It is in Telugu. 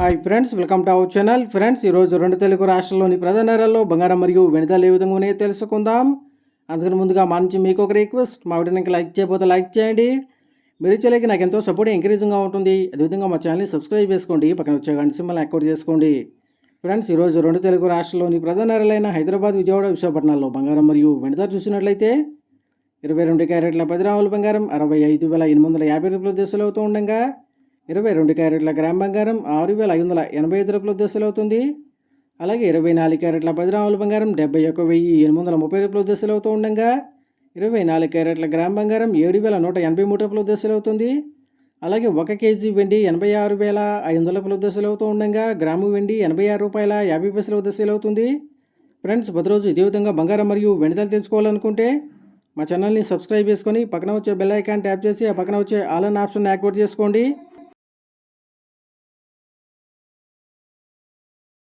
Hi friends welcome to our channel friends ఈరోజు రెండు తెలుగు రాష్ట్రాల్లోని ప్రధాన నగరాల్లో బంగారం మరియు వెనుదలు ఏ విధంగా ఉన్నాయో తెలుసుకుందాం. అందుకని ముందుగా మా నుంచి మీకు ఒక రిక్వెస్ట్ మా వీడియోని లైక్ చేయకపోతే లైక్ చేయండి. మీరు ఇచ్చేలాకి నాకు ఎంతో సపోర్ట్ ఎంకరేజింగ్గా ఉంటుంది. అదేవిధంగా మా ఛానల్ని సబ్స్క్రైబ్ చేసుకోండి. పక్కన వచ్చే గంట సింబల్ యాక్టివేట్ చేసుకోండి. ఫ్రెండ్స్ ఈరోజు రెండు తెలుగు రాష్ట్రాల్లోని ప్రధాన నగరాలైన హైదరాబాద్ విజయవాడ విశాఖపట్నాల్లో బంగారం మరియు వెనుదలు చూసినట్లయితే ఇరవై రెండు క్యారెట్ల పది రాముల బంగారం అరవై ఐదు వేల ఎనిమిది వందల యాభై రూపాయల దశలు అవుతూ ఉండగా ఇరవై రెండు క్యారెట్ల గ్రామ్ బంగారం ఆరు వేల ఐదు వందల ఎనభై ఐదు రూపాయల దశలు అవుతుంది. అలాగే ఇరవై నాలుగు క్యారెట్ల పది రాముల బంగారం డెబ్బై ఒక వెయ్యి ఎనిమిది వందల ముప్పై రూపాయల దశలు అవుతూ ఉండగా ఇరవై నాలుగు క్యారెట్ల గ్రామ్ బంగారం ఏడు వేల నూట ఎనభై మూడు రూపాయల దశలు అవుతుంది. అలాగే ఒక కేజీ వెండి ఎనభై ఆరు వేల ఐదు వందల రూపాయల దశలు అవుతూ ఉండగా గ్రాము వెండి ఎనభై ఆరు రూపాయల యాభై పైసల దశలు అవుతుంది. ఫ్రెండ్స్ ప్రతిరోజు ఇదే విధంగా బంగారం మరియు వెండితలు తెలుసుకోవాలనుకుంటే మా ఛానల్ని సబ్స్క్రైబ్ చేసుకొని పక్కన వచ్చే బెల్ ఐకాన్ ట్యాప్ చేసి ఆ పక్కన వచ్చే ఆల్ అన్ ఆప్షన్ యాక్టివేట్ చేసుకోండి.